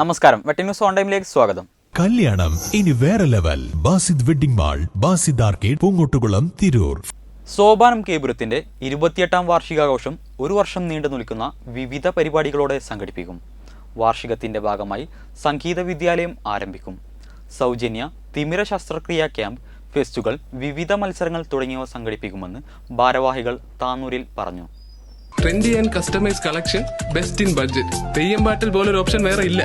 നമസ്കാരം. വെട്ടി news on ടൈമിലേക്ക് സ്വാഗതം. കല്യാണം. ഇനി വേറെ level. Basid wedding mall Basid arcade Poongottukulam Tirur. Sopanam കേബുരത്തിന്റെ ഇരുപത്തിയെട്ടാം വാർഷികാഘോഷം ഒരു വർഷം നീണ്ടു നിൽക്കുന്ന വിവിധ പരിപാടികളോടെ സംഘടിപ്പിക്കും. വാർഷികത്തിന്റെ ഭാഗമായി സംഗീത വിദ്യാലയം ആരംഭിക്കും. സൗജന്യ തിമിര ശസ്ത്രക്രിയ ക്യാമ്പ് ഫെസ്റ്റുകൾ വിവിധ മത്സരങ്ങൾ തുടങ്ങിയവ സംഘടിപ്പിക്കുമെന്ന് ഭാരവാഹികൾ താനൂരിൽ പറഞ്ഞു. Trendy and customise collection best in budget Theyyam പാട്ടിൽ പോലൊരു ഓപ്ഷൻ വേറെ ഇല്ല.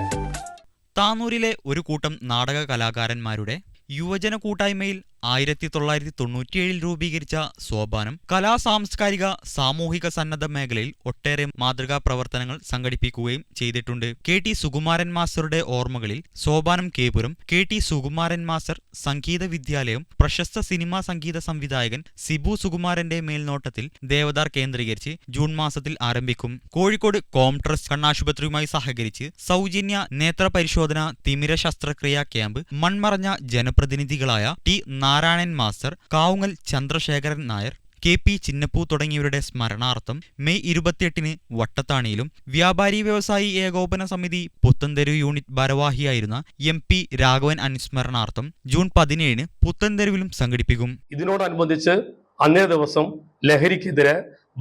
താനൂരിലെ ഒരു കൂട്ടം നാടക കലാകാരന്മാരുടെ യുവജന കൂട്ടായ്മയിൽ ആയിരത്തി തൊള്ളായിരത്തി തൊണ്ണൂറ്റിയേഴിൽ രൂപീകരിച്ച സോപാനം കലാ സാംസ്കാരിക സാമൂഹിക സന്നദ്ധ മേഖലയിൽ ഒട്ടേറെ മാതൃകാ പ്രവർത്തനങ്ങൾ സംഘടിപ്പിക്കുകയും ചെയ്തിട്ടുണ്ട്. കെ ടി സുകുമാരൻ മാസ്റ്ററുടെ ഓർമ്മകളിൽ Sopanam Kepuram K T Sukumaran master സംഗീത വിദ്യാലയം പ്രശസ്ത സിനിമാ സംഗീത സംവിധായകൻ സിബു സുകുമാരന്റെ മേൽനോട്ടത്തിൽ ദേവദാർ കേന്ദ്രീകരിച്ച് ജൂൺ മാസത്തിൽ ആരംഭിക്കും. കോഴിക്കോട് കോംട്രസ് കണ്ണാശുപത്രിയുമായി സഹകരിച്ച് സൗജന്യ നേത്ര പരിശോധന തിമിര ശസ്ത്രക്രിയാ ക്യാമ്പ് മൺമറഞ്ഞ ജനപ്രതിനിധികളായ T Narayanan master Kavungal Chandrasekharan Nair K P Chinnappu തുടങ്ങിയവരുടെ സ്മരണാർത്ഥം മെയ് ഇരുപത്തിയെട്ടിന് വട്ടത്താണിയിലും വ്യാപാരി വ്യവസായി ഏകോപന സമിതി പുത്തൻതെരു യൂണിറ്റ് ഭാരവാഹിയായിരുന്ന എം പി രാഘവൻ അനുസ്മരണാർത്ഥം ജൂൺ പതിനേഴിന് പുത്തൻതെരുവിലും സംഘടിപ്പിക്കും. ഇതിനോടനുബന്ധിച്ച് അന്നേ ദിവസം ലഹരിക്കെതിരെ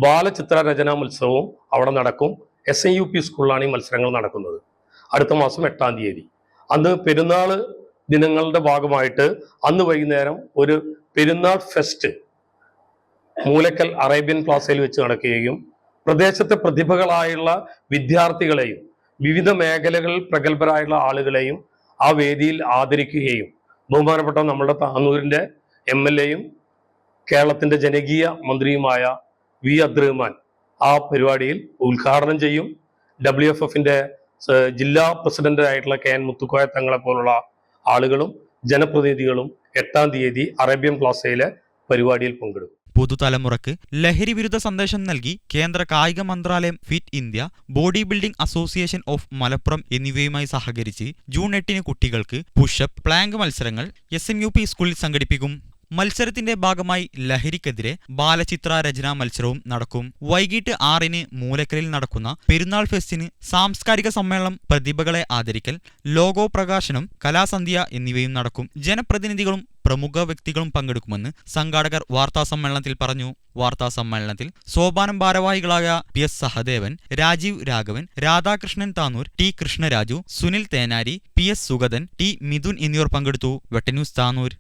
ബാലചിത്ര രചനാ മത്സരവും അവിടെ നടക്കും. എസ് എൻ യു പി സ്കൂളിലാണ് ഈ മത്സരങ്ങൾ നടക്കുന്നത്. അടുത്ത മാസം എട്ടാം തീയതി. അന്ന് പെരുന്നാൾ ദിനങ്ങളുടെ ഭാഗമായിട്ട് അന്ന് വൈകുന്നേരം ഒരു പെരുന്നാൾ ഫെസ്റ്റ് മൂലക്കൽ അറേബ്യൻ പ്ലാസയിൽ വെച്ച് നടക്കുകയും പ്രദേശത്തെ പ്രതിഭകളായുള്ള വിദ്യാർത്ഥികളെയും വിവിധ മേഖലകളിൽ പ്രഗത്ഭരായുള്ള ആളുകളെയും ആ വേദിയിൽ ആദരിക്കുകയും ബഹുമാനപ്പെട്ട നമ്മുടെ താന്നൂരിന്റെ എം എൽ എയും കേരളത്തിന്റെ ജനകീയ മന്ത്രിയുമായ വി അബ്ദുറഹ്മാൻ ആ പരിപാടിയിൽ ഉദ്ഘാടനം ചെയ്യും. ഡബ്ല്യു എഫ് എഫിന്റെ ജില്ലാ പ്രസിഡന്റായിട്ടുള്ള കെ എൻ മുത്തുക്കോയ തങ്ങളെ പോലുള്ള ആളുകളും ജനപ്രതിനിധികളും എട്ടാം തീയതി അറേബ്യൻ പ്ലാസയിലെ പരിപാടിയിൽ പങ്കെടുക്കും. പുതുതലമുറക്ക് ലഹരി വിരുദ്ധ സന്ദേശം നൽകി കേന്ദ്ര കായിക മന്ത്രാലയം fit India body building association of Malappuram എന്നിവയുമായി സഹകരിച്ച് ജൂൺ എട്ടിന് കുട്ടികൾക്ക് പുഷപ്പ് പ്ലാങ്ക് മത്സരങ്ങൾ എസ് സ്കൂളിൽ സംഘടിപ്പിക്കും. മത്സരത്തിന്റെ ഭാഗമായി ലഹരിക്കെതിരെ ബാലചിത്ര രചനാ മത്സരവും നടക്കും. വൈകിട്ട് ആറിന് മൂലക്കലിൽ നടക്കുന്ന പെരുന്നാൾ ഫെസ്റ്റിന് സാംസ്കാരിക സമ്മേളനം പ്രതിഭകളെ ആദരിക്കൽ ലോഗോ പ്രകാശനം കലാസന്ധ്യ എന്നിവയും നടക്കും. ജനപ്രതിനിധികളും പ്രമുഖ വ്യക്തികളും പങ്കെടുക്കുമെന്ന് സംഘാടകർ വാർത്താസമ്മേളനത്തിൽ പറഞ്ഞു. വാർത്താ സമ്മേളനത്തിൽ സോപാനം ഭാരവാഹികളായ P S Sahadevan Rajeev Raghavan Radhakrishnan Tanur T Krishnaraju Sunil Thenari P S Sugathan T Mithun എന്നിവർ പങ്കെടുത്തു. വെട്ടന്യൂസ് താനൂർ.